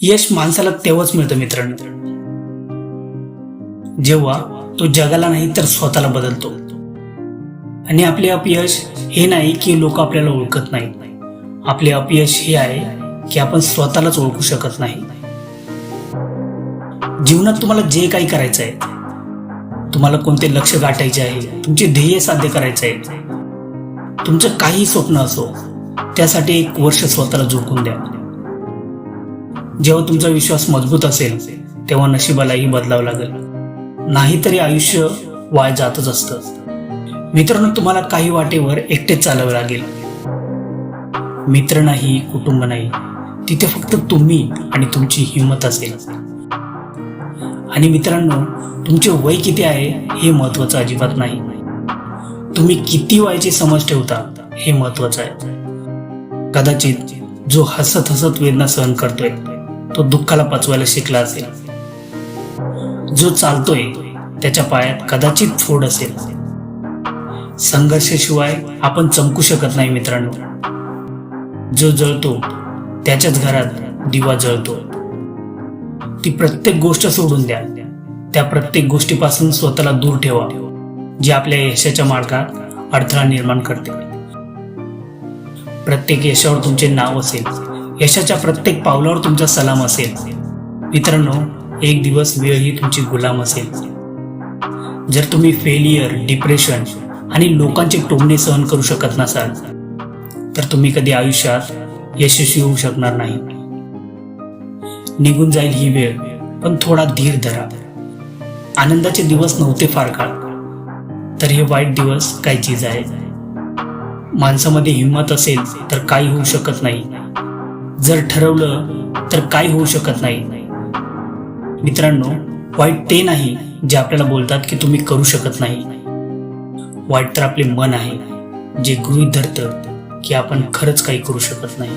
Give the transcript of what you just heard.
यश माणसाला तेव्हाच मिळतं मित्रांनो. जेव्हा तो जगाला नाही तर स्वतःला बदलतो. आणि आपले अपयश हे नाही की लोक आपल्याला ओळखत नाही. आपले अपयश हे आहे की आपण स्वतःलाच ओळखू शकत नाही. जीवनात तुम्हाला जे काही करायचं आहे तुम्हाला कोणते लक्ष गाठायचे आहे तुमचे ध्येय साध्य करायचे आहे तुमचं काही स्वप्न असो त्यासाठी एक वर्ष स्वतःला झोकून द्या. जेव्हा तुमचा विश्वास मजबूत असेल तेव्हा नशिबालाही बदलावं लागेल. नाहीतरी आयुष्य वाय जातच असतं. मित्रांनो तुम्हाला काही वाटेवर एकटेच चालावं लागेल. मित्र नाही कुटुंब नाही. तिथे फक्त तुम्ही आणि तुमची हिंमत असेल. आणि मित्रांनो तुमचे वय किती आहे हे महत्वाचं अजिबात नाही. तुम्ही किती वयाची समज ठेवता हे महत्वाचं आहे. कदाचित जो हसत हसत वेदना सहन करतोय तो दुःखाला पचवायला शिकला असेल. जो चालतोय त्याच्या पायात कदाचित फोड असेल. संघर्षाशिवाय आपण चमकू शकत नाही मित्रांनो. जो जळतो त्याच्याच घरात दिवा जळतो. ती प्रत्येक गोष्ट सोडून द्या. त्या प्रत्येक गोष्टीपासून स्वतःला दूर ठेवा जे आपल्या यशाच्या मार्गात अडथळा निर्माण करते. प्रत्येक यशावर तुमचे नाव असेल. यशाच्या प्रत्येक पावलावर तुमचा सलाम असेल. मित्रांनो एक दिवस वेळ ही तुमची गुलाम असेल. जर तुम्ही फेलियर डिप्रेशन आणि लोकांचे टोमणे सहन करू शकत नसाल तर तुम्ही कधी आयुष्यात यशस्वी होऊ शकणार नाही. निघून जाईल ही वेळ पण थोडा धीर धरा. आनंदाचे दिवस नव्हते फार काळ तर हे वाईट दिवस काय चीज आहे माणसामध्ये हिंमत असेल तर काही होऊ शकत नाही. जर ठरवलं तर काही होऊ शकत नाही. मित्रांनो वाईट ते नाही जे आपल्याला बोलतात की तुम्ही करू शकत नाही. वाईट तर आपले मन आहे जे गृहीत धरतं की आपण खरंच काही करू शकत नाही.